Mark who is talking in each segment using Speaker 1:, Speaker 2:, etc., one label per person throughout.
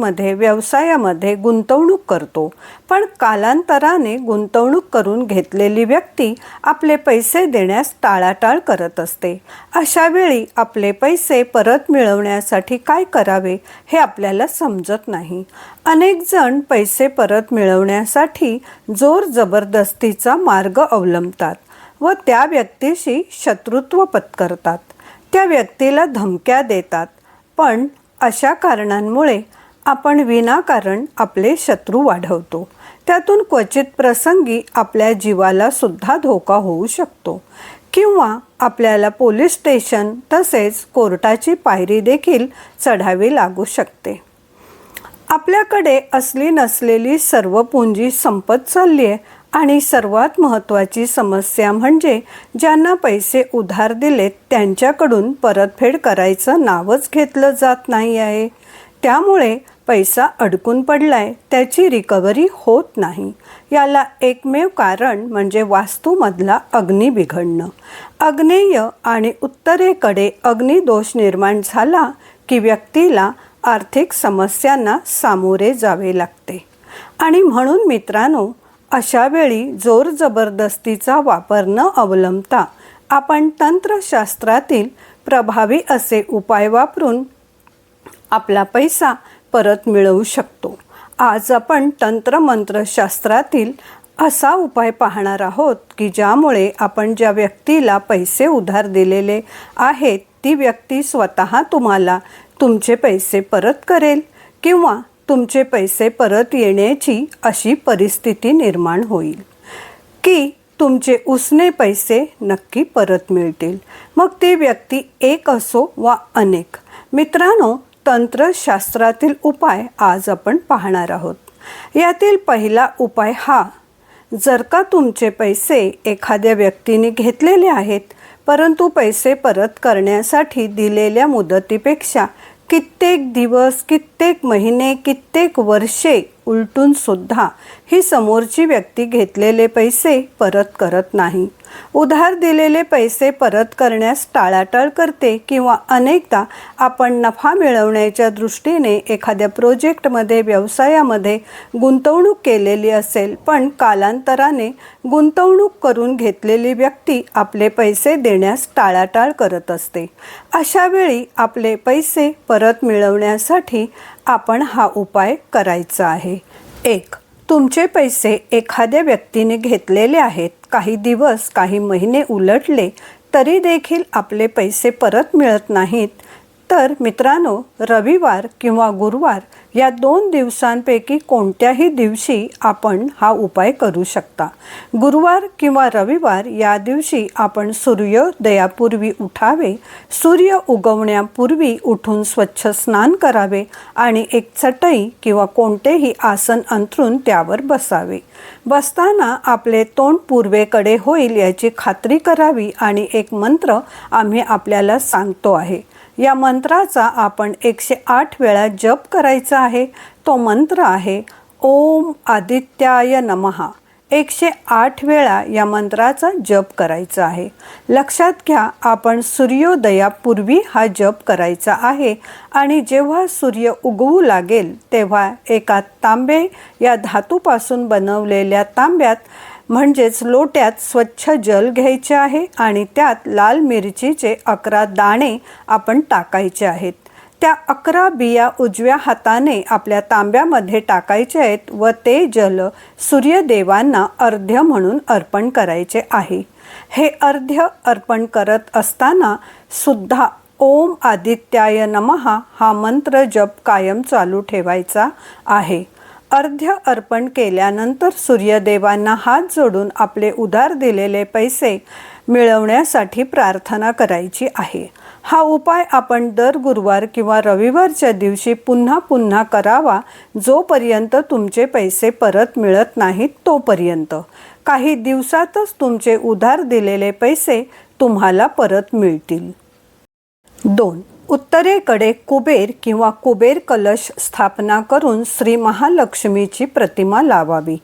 Speaker 1: मार्केटमध्ये व्यवसायामध्ये गुंतवणूक करतो. पण कालांतराने गुंतवणूक करून घेतलेली व्यक्ती आपले पैसे देण्यास टाळाटाळ करत असते. अशा वेळी आपले पैसे परत मिळवण्यासाठी काय करावे हे आपल्याला समजत नाही. अनेक जण पैसे परत मिळवण्यासाठी जोर जबरदस्तीचा मार्ग अवलंबतात व त्या व्यक्तीशी शत्रुत्व पत्करतात. त्या व्यक्तीला धमक्या देतात. पण अशा कारणांमुळे आपण विनाकारण आपले शत्रू वाढवतो. त्यातून क्वचित प्रसंगी आपल्या जीवाला सुद्धा धोका होऊ शकतो. किंवा आपल्याला पोलीस स्टेशन तसेच कोर्टाची पायरी देखील चढावी लागू शकते. आपल्याकडे असली नसलेली सर्व पुंजी संपत चालली आहे आणि सर्वात महत्त्वाची समस्या म्हणजे ज्यांना पैसे उधार दिलेत त्यांच्याकडून परतफेड करायचं नावच घेतलं जात नाही आहे. त्यामुळे पैसा अडकून पडलाय त्याची रिकव्हरी होत नाही. याला एकमेव कारण म्हणजे वास्तूमधला अग्नी बिघडणं. अग्नेय आणि उत्तरेकडे अग्निदोष निर्माण झाला की व्यक्तीला आर्थिक समस्यांना सामोरे जावे लागते. आणि म्हणून मित्रांनो अशा वेळी जोर जबरदस्तीचा वापर न अवलंबता आपण तंत्रशास्त्रातील प्रभावी असे उपाय वापरून आपला पैसा परत मिळवू शकतो. आज आपण तंत्रमंत्रशास्त्रातील असा उपाय पाहणार आहोत की ज्यामुळे आपण ज्या व्यक्तीला पैसे उधार दिलेले आहेत ती व्यक्ती स्वतः तुम्हाला तुमचे पैसे परत करेल किंवा तुमचे पैसे परत येण्याची अशी परिस्थिती निर्माण होईल की तुमचे उसने पैसे नक्की परत मिळतील. मग ती व्यक्ती एक असो वा अनेक. मित्रांनो तंत्रशास्त्रातील उपाय आज आपण पाहणार आहोत. यातील पहिला उपाय हा जर का तुमचे पैसे एखाद्या व्यक्तीने घेतलेले आहेत परंतु पैसे परत करण्यासाठी दिलेल्या मुदतीपेक्षा कित्येक दिवस कित्येक महिने कित्येक वर्षे उलटून सुद्धा ही समोरची व्यक्ती घेतलेले पैसे परत करत नाही. उधार दिलेले पैसे परत करण्यास टाळाटाळ करते किंवा अनेकदा आपण नफा मिळवण्याच्या दृष्टीने एखाद्या प्रोजेक्टमध्ये व्यवसायामध्ये गुंतवणूक केलेली असेल पण कालांतराने गुंतवणूक करून घेतलेली व्यक्ती आपले पैसे देण्यास टाळाटाळ करत असते. अशा वेळी आपले पैसे परत मिळवण्यासाठी आपण हा उपाय करायचा आहे. एक तुमचे पैसे एखाद्या व्यक्तीने घेतलेले आहेत. काही दिवस काही महिने उलटले तरी देखील आपले पैसे परत मिळत नाहीत. तर मित्रांनो रविवार किंवा गुरुवार या दोन दिवसांपैकी कोणत्याही दिवशी आपण हा उपाय करू शकता. गुरुवार किंवा रविवार या दिवशी आपण सूर्योदयापूर्वी उठावे सूर्य उगवण्यापूर्वी उठून स्वच्छ स्नान करावे आणि एक चटई किंवा कोणतेही आसन अंथरून त्यावर बसावे. बसताना आपले तोंड पूर्वेकडे होईल याची खात्री करावी आणि एक मंत्र आम्ही आपल्याला सांगतो आहे. या मंत्राचा आपण एकशे आठ वेळा जप करायचा आहे. तो मंत्र आहे ओम आदित्याय नमहा. एकशे आठ वेळा या मंत्राचा जप करायचा आहे. लक्षात घ्या आपण सूर्योदयापूर्वी हा जप करायचा आहे आणि जेव्हा सूर्य उगवू लागेल तेव्हा एका तांबे या धातूपासून बनवलेल्या तांब्यात म्हणजेच लोट्यात स्वच्छ जल घ्यायचे आहे आणि त्यात लाल मिरचीचे अकरा दाणे आपण टाकायचे आहेत. त्या अकरा बिया उजव्या हाताने आपल्या तांब्यामध्ये टाकायचे आहेत व ते जल सूर्यदेवांना अर्ध्य म्हणून अर्पण करायचे आहे. हे अर्ध्य अर्पण करत असताना सुद्धा ओम आदित्याय नमहा हा मंत्र जप कायम चालू ठेवायचा आहे. अर्ध्य अर्पण केल्यानंतर सूर्यदेवांना हात जोडून आपले उधार दिलेले पैसे मिळवण्यासाठी प्रार्थना करायची आहे. हा उपाय आपण दर गुरुवार किंवा रविवारच्या दिवशी पुन्हा पुन्हा करावा जोपर्यंत तुमचे पैसे परत मिळत नाहीत तोपर्यंत. काही दिवसातच तुमचे उधार दिलेले पैसे तुम्हाला परत मिळतील. दोन उत्तरेकडे कुबेर किंवा कुबेर कलश स्थापना करून श्री महालक्ष्मीची प्रतिमा लावावी.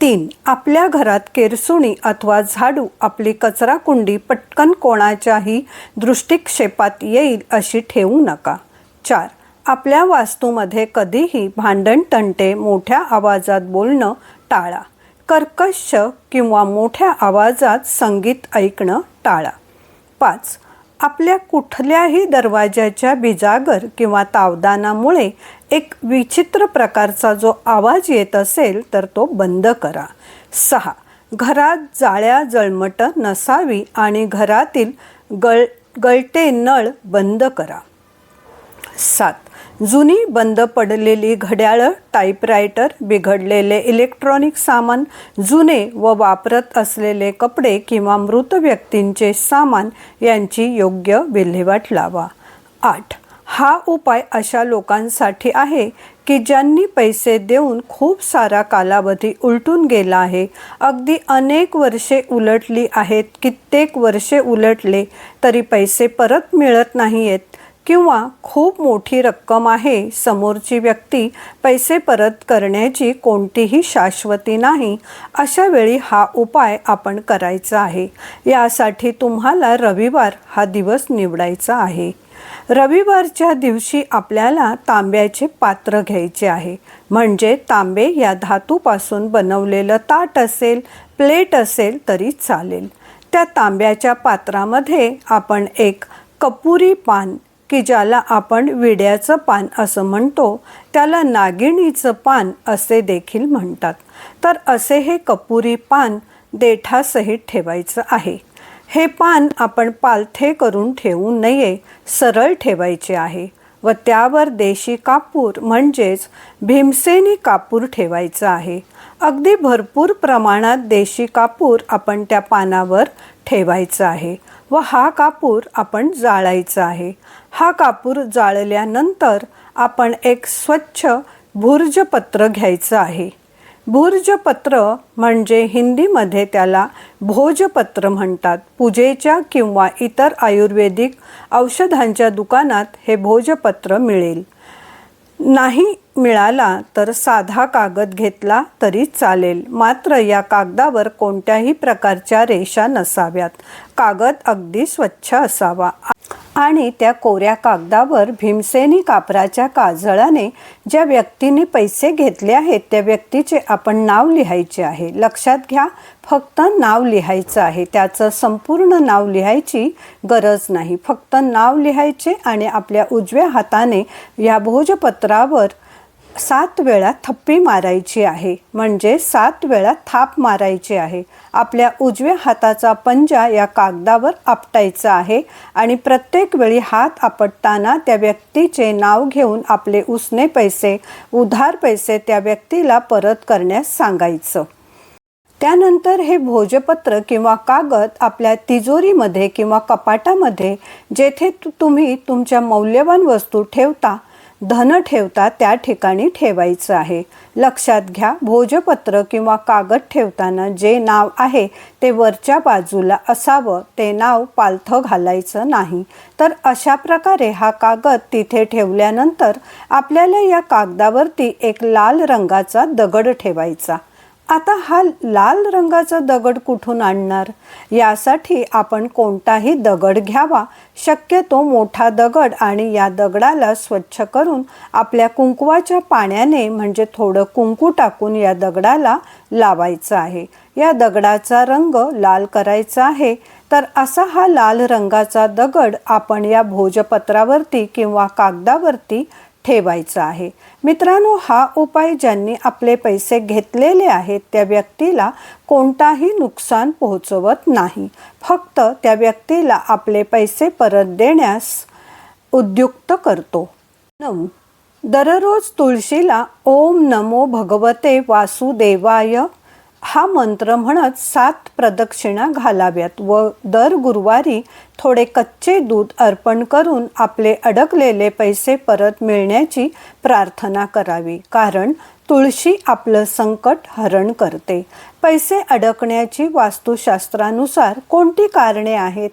Speaker 1: तीन आपल्या घरात केरसुणी अथवा झाडू आपली कचरा कुंडी पटकन कोणाच्याही दृष्टिक्षेपात येईल अशी ठेवू नका. चार आपल्या वास्तूमध्ये कधीही भांडण तंटे मोठ्या आवाजात बोलणं टाळा. कर्कश किंवा मोठ्या आवाजात संगीत ऐकणं टाळा. पाच आपल्या कुठल्याही दरवाजाच्या बिजागर किंवा तावदानामुळे एक विचित्र प्रकारचा जो आवाज येत असेल तर तो बंद करा. सहा. घरात जाळ्या जळमट नसावी आणि घरातील गळ गळटे नळ बंद करा. सात. जुनी बंद पडलेली घड्याळं टाईपरायटर बिघडलेले इलेक्ट्रॉनिक सामान जुने व वापरत असलेले कपडे किंवा मृत व्यक्तींचे सामान यांची योग्य विल्हेवाट लावा. आठ. हा उपाय अशा लोकांसाठी आहे की ज्यांनी पैसे देऊन खूप सारा कालावधी उलटून गेला आहे. अगदी अनेक वर्षे उलटली आहेत. कित्येक वर्षे उलटले तरी पैसे परत मिळत नाही आहेत किंवा खूप मोठी रक्कम आहे समोरची व्यक्ती पैसे परत करण्याची कोणतीही शाश्वती नाही अशा वेळी हा उपाय आपण करायचा आहे. यासाठी तुम्हाला रविवार हा दिवस निवडायचा आहे. रविवारच्या दिवशी आपल्याला तांब्याचे पात्र घ्यायचे आहे. म्हणजे तांबे या धातूपासून बनवलेलं ताट असेल प्लेट असेल तरी चालेल. त्या तांब्याच्या पात्रामध्ये आपण एक कपुरी पान की ज्याला आपण विड्याचं पान असं म्हणतो त्याला नागिणीचं पान असे देखील म्हणतात. तर असे हे कपुरी पान देठासहित ठेवायचं आहे. हे पान आपण पालथे करून ठेवू नये सरळ ठेवायचे आहे. व त्यावर देशी कापूर म्हणजेच भीमसेनी कापूर ठेवायचा आहे. अगदी भरपूर प्रमाणात देशी कापूर आपण त्या पानावर ठेवायचा आहे व हा कापूर आपण जाळायचा आहे. हा कापूर जाळल्यानंतर आपण एक स्वच्छ भुर्जपत्र घ्यायचं आहे. भुर्जपत्र म्हणजे हिंदीमध्ये त्याला भोजपत्र म्हणतात. पूजेच्या किंवा इतर आयुर्वेदिक औषधांच्या दुकानात हे भोजपत्र मिळेल. नाही मिळाला तर साधा कागद घेतला तरी चालेल. मात्र या कागदावर कोणत्याही प्रकारच्या रेषा नसाव्यात. कागद अगदी स्वच्छ असावा. आणि त्या कोऱ्या कागदावर भीमसेनी कापराच्या काजळाने ज्या व्यक्तीने पैसे घेतले आहेत त्या व्यक्तीचे आपण नाव लिहायचे आहे. लक्षात घ्या फक्त नाव लिहायचं आहे. त्याचं संपूर्ण नाव लिहायची गरज नाही. फक्त नाव लिहायचे आणि आपल्या उजव्या हाताने या भोजपत्रावर सात वेळा थप्पी मारायची आहे. म्हणजे सात वेळा थाप मारायची आहे. आपल्या उजव्या हाताचा पंजा या कागदावर आपटायचा आहे आणि प्रत्येक वेळी हात आपटताना त्या व्यक्तीचे नाव घेऊन आपले उसने पैसे उधार पैसे त्या व्यक्तीला परत करण्यास सांगायचं. त्यानंतर हे भोजपत्र किंवा कागद आपल्या तिजोरीमध्ये किंवा कपाटामध्ये जेथे तु- तुम्ही तुमच्या मौल्यवान वस्तू ठेवता धन ठेवता त्या ठिकाणी ठेवायचं आहे. लक्षात घ्या भोजपत्र किंवा कागद ठेवताना जे नाव आहे ते वरच्या बाजूला असावं ते नाव पालथं घालायचं नाही. तर अशा प्रकारे हा कागद तिथे ठेवल्यानंतर आपल्याला या कागदावरती एक लाल रंगाचा दगड ठेवायचा. आता हा लाल रंगाचा दगड कुठून आणणार? यासाठी आपण कोणताही दगड घ्यावा. शक्यतो मोठा दगड आणि या दगडाला स्वच्छ करून आपल्या कुंकवाच्या पाण्याने म्हणजे थोडं कुंकू टाकून या दगडाला लावायचं आहे. या दगडाचा रंग लाल करायचा आहे. तर असा हा लाल रंगाचा दगड आपण या भोजपत्रावरती किंवा कागदावरती ठेवायचा आहे. मित्रांनो हा उपाय ज्यांनी आपले पैसे घेतलेले आहेत त्या व्यक्तीला कोणताही नुकसान पोहोचवत नाही. फक्त त्या व्यक्तीला आपले पैसे परत देण्यास उद्युक्त करतो. नऊ दररोज तुळशीला ओम नमो भगवते वासुदेवाय हा मंत्र म्हणत सात प्रदक्षिणा घालाव्यात व दर गुरुवारी थोडे कच्चे दूध अर्पण करून आपले अडकलेले पैसे परत मिळण्याची प्रार्थना करावी. कारण तुळशी आपलं संकट हरण करते. पैसे अडकण्याची वास्तुशास्त्रानुसार कोणती कारणे आहेत?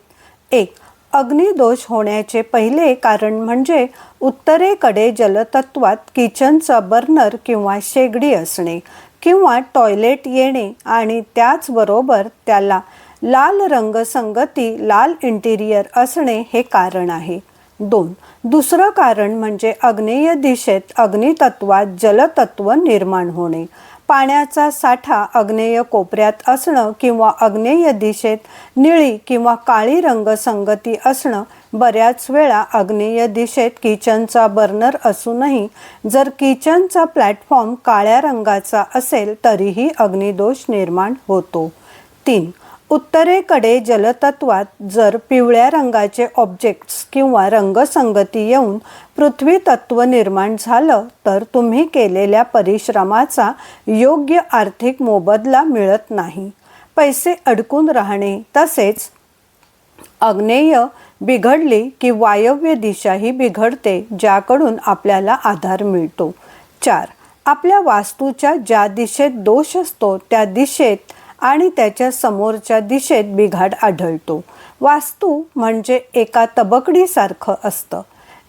Speaker 1: एक अग्निदोष होण्याचे पहिले कारण म्हणजे उत्तरेकडे जलतत्वात किचनचा बर्नर किंवा शेगडी असणे. किंवा टॉयलेट येणे आणि त्याचबरोबर त्याला लाल रंगसंगती लाल इंटिरियर असणे हे कारण आहे. दोन दुसरं कारण म्हणजे अग्नेय दिशेत अग्नितत्वात जलतत्व निर्माण होणे. पाण्याचा साठा अग्नेय कोपऱ्यात असणं किंवा अग्नेय दिशेत निळी किंवा काळी रंगसंगती असणं बऱ्याच वेळा आग्नेय दिशेत किचनचा बर्नर असूनही जर किचनचा प्लॅटफॉर्म काळ्या रंगाचा असेल तरीही अग्निदोष निर्माण होतो. तीन उत्तरेकडे जलतत्वात जर पिवळ्या रंगाचे ऑब्जेक्ट्स किंवा रंगसंगती येऊन पृथ्वी तत्व निर्माण झालं तर तुम्ही केलेल्या परिश्रमाचा योग्य आर्थिक मोबदला मिळत नाही. पैसे अडकून राहणे तसेच आग्नेय बिघडली की वायव्य दिशाही बिघडते ज्याकडून आपल्याला आधार मिळतो. चार आपल्या वास्तूच्या ज्या दिशेत दोष असतो त्या दिशेत आणि त्याच्या समोरच्या दिशेत बिघाड आढळतो. वास्तू म्हणजे एका तबकडीसारखं असतं.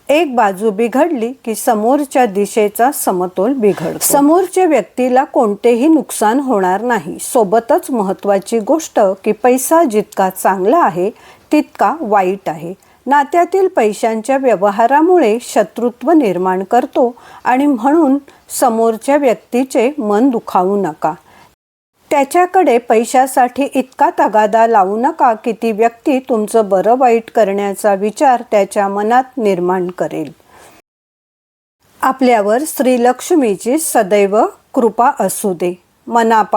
Speaker 1: एक बाजू बिघडली की समोरच्या दिशेचा समतोल बिघड समोरच्या व्यक्तीला कोणतेही नुकसान होणार नाही. सोबतच महत्त्वाची गोष्ट की पैसा जितका चांगला आहे तितका वाईट आहे. नात्यातील पैशांच्या व्यवहारामुळे शत्रुत्व निर्माण करतो आणि म्हणून समोरच्या व्यक्तीचे मन दुखावू नका. त्याच्याकडे पैशासाठी इतका तगादा लावू नका की ती व्यक्ती तुमचं बरं वाईट करण्याचा विचार त्याच्या मनात निर्माण करेल. आपल्यावर श्रीलक्ष्मीची सदैव कृपा असू दे. मनापा